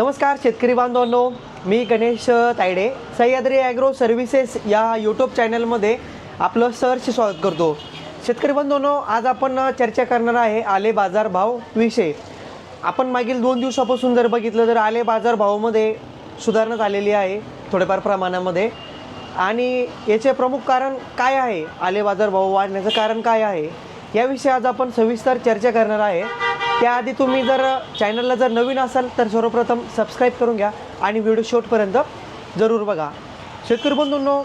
नमस्कार शेतकरी बांधवांनो. मी गणेश तायडे. सह्याद्री ॲग्रो सर्व्हिसेस या यूट्यूब चॅनलमध्ये आपलं सहर्ष स्वागत करतो. शेतकरी बांधवांनो आज आपण चर्चा करणार आहे आले बाजारभाव विषय. आपण मागील दोन दिवसापासून जर बघितलं तर आले बाजारभावामध्ये सुधारणा झालेली आहे थोड्याफार प्रमाणामध्ये. आणि याचे प्रमुख कारण काय आहे? आले बाजारभाव वाढण्याचं कारण काय आहे? याविषयी आज आपण सविस्तर चर्चा करणार आहे. त्याआधी तुम्ही जर चॅनलला जर नवीन असाल तर सर्वप्रथम सबस्क्राईब करून घ्या आणि व्हिडिओ शेवटपर्यंत जरूर बघा. शेतकरी बंधूंनो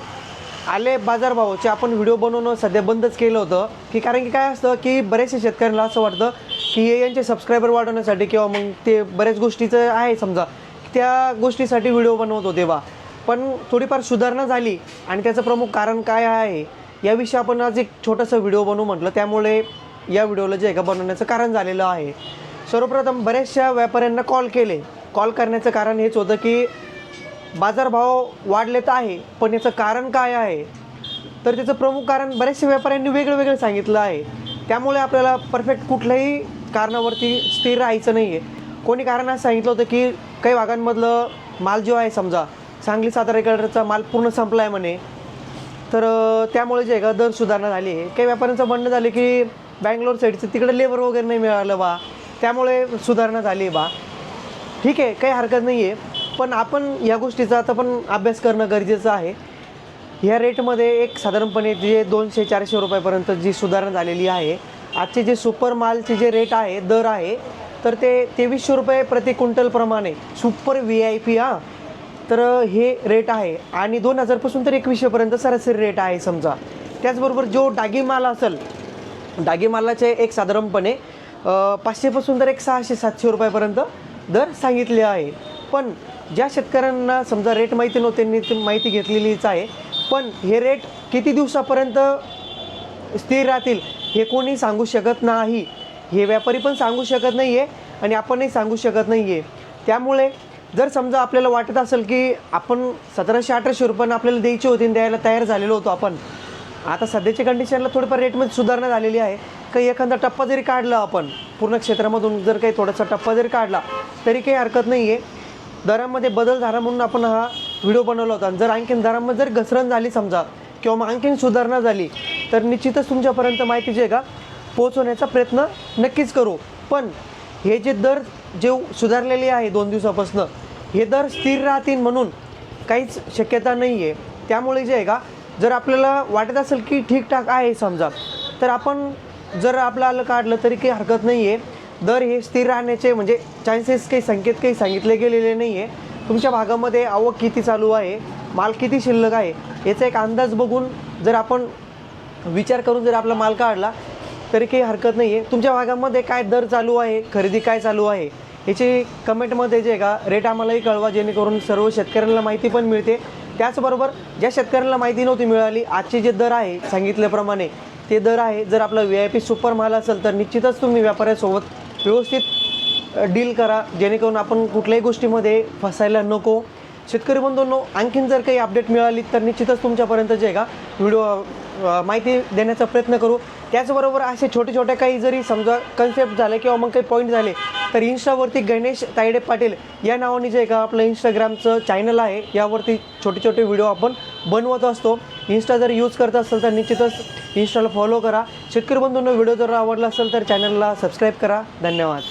आले बाजारभावाचे आपण व्हिडिओ बनवणं सध्या बंदच केलं होतं की कारण की काय असतं की बरेचसे शेतकऱ्यांना असं वाटतं की हे यांचे सबस्क्रायबर वाढवण्यासाठी किंवा मग ते बऱ्याच गोष्टीचं आहे समजा त्या गोष्टीसाठी व्हिडिओ बनवत होते बा. पण थोडीफार सुधारणा झाली आणि त्याचं प्रमुख कारण काय आहे याविषयी आपण आज एक छोटासा व्हिडिओ बनवू म्हटलं. त्यामुळे या व्हिडिओला जे आहे का बनवण्याचं कारण झालेलं आहे. सर्वप्रथम बऱ्याचशा व्यापाऱ्यांना कॉल केले. कॉल करण्याचं कारण हेच होतं की बाजारभाव वाढले तर आहे पण याचं कारण काय आहे? तर त्याचं प्रमुख कारण बऱ्याचशा व्यापाऱ्यांनी वेगळं वेगळं सांगितलं आहे. त्यामुळे आपल्याला परफेक्ट कुठल्याही कारणावरती स्थिर राहायचं नाही आहे कोणी कारण असं सांगितलं होतं की काही भागांमधलं माल जो आहे समजा सांगली साताराकडचा माल पूर्ण संपला आहे म्हणे. तर त्यामुळे जे आहे का दर सुधारणा झाली आहे. काही व्यापाऱ्यांचं म्हणणं झालं की बँगलोर साईडचं तिकडे लेबर वगैरे नाही मिळालं बा. त्यामुळे सुधारणा झाली आहे बा. ठीक आहे काही हरकत नाही आहे पण आपण या गोष्टीचा आता पण अभ्यास करणं गरजेचं आहे. ह्या रेटमध्ये एक साधारणपणे जे दोनशे चारशे रुपयापर्यंत जी सुधारणा झालेली आहे आजचे जे सुपर मालचे जे रेट आहे दर आहे तर ते तेवीसशे रुपये प्रति क्विंटलप्रमाणे सुपर व्ही आय पी हां. तर हे रेट आहे. आणि दोन हजारपासून तर एकवीसशेपर्यंत सरासरी रेट आहे समजा. त्याचबरोबर जो डागी माल असेल डागेमालाचे एक साधारणपणे पाचशेपासून तर एक सहाशे सातशे रुपयापर्यंत दर सांगितले आहे. पण ज्या शेतकऱ्यांना समजा रेट माहिती नव्हते ती माहिती घेतलेलीच आहे. पण हे रेट किती दिवसापर्यंत स्थिर राहतील हे कोणी सांगू शकत नाही. हे व्यापारी पण सांगू शकत नाही आहे आणि आपणही सांगू शकत नाही आहे त्यामुळे जर समजा आपल्याला वाटत असेल की आपण सतराशे अठराशे रुपयानं आपल्याला द्यायची होती द्यायला तयार झालेलो होतो आपण आता सध्याच्या कंडिशनला थोडीफार रेटमध्ये सुधारणा झालेली आहे. काही एखादा टप्पा जरी काढला आपण पूर्ण क्षेत्रामधून जर काही थोडासा टप्पा जरी काढला तरी काही हरकत नाही आहे दरामध्ये बदल झाला म्हणून आपण हा व्हिडिओ बनवला होता. आणि जर आणखीन दरामध्ये जर घसरण झाली समजा किंवा मग आणखीन सुधारणा झाली तर निश्चितच तुमच्यापर्यंत माहिती जे आहे का पोहोचवण्याचा प्रयत्न नक्कीच करू. पण हे जे दर जे सुधारलेले आहे दोन दिवसापासून हे दर स्थिर राहतील म्हणून काहीच शक्यता नाही आहे त्यामुळे जे आहे का जर आपल्याला वाटत असेल की ठीकठाक आहे समजा तर आपण जर आपलं आलं काढलं तरी काही हरकत नाही आहे दर हे स्थिर राहण्याचे म्हणजे चान्सेस काही संकेत काही सांगितले गेलेले नाही आहे तुमच्या भागामध्ये आवक किती चालू आहे माल किती शिल्लक आहे याचा एक अंदाज बघून जर आपण विचार करून जर आपला माल काढला तरी काही हरकत नाही आहे तुमच्या भागामध्ये काय दर चालू आहे खरेदी काय चालू आहे याची कमेंटमध्ये जे आहे का रेट आम्हालाही कळवा जेणेकरून सर्व शेतकऱ्यांना माहिती पण मिळते. त्याचबरोबर ज्या शेतकऱ्यांना माहिती नव्हती मिळाली आजचे जे दर आहे सांगितल्याप्रमाणे ते दर आहे जर आपला व्ही आय पी सुपर माल असेल तर निश्चितच तुम्ही व्यापाऱ्यासोबत व्यवस्थित डील करा जेणेकरून आपण कुठल्याही गोष्टीमध्ये फसायला नको. शेतकरी बंधूंनो आणखीन जर काही अपडेट मिळाली तर निश्चितच तुमच्यापर्यंत जे आहे का व्हिडिओ माहिती देण्याचा प्रयत्न करू. त्याचबरोबर असे छोटे छोटे काही जरी समजा कन्सेप्ट झाले किंवा मग काही पॉईंट झाले तर इन्स्टावरती गणेश तायडे पाटील या नावाने जे का आपलं इंस्टाग्रामचं चॅनल आहे यावरती छोटे छोटे व्हिडिओ आपण बनवत असतो. इन्स्टा जर यूज करत असेल तर निश्चितच इन्स्टाला फॉलो करा. शेतकरी बंधूंना व्हिडिओ जर आवडला असेल तर चॅनलला सबस्क्राईब करा. धन्यवाद.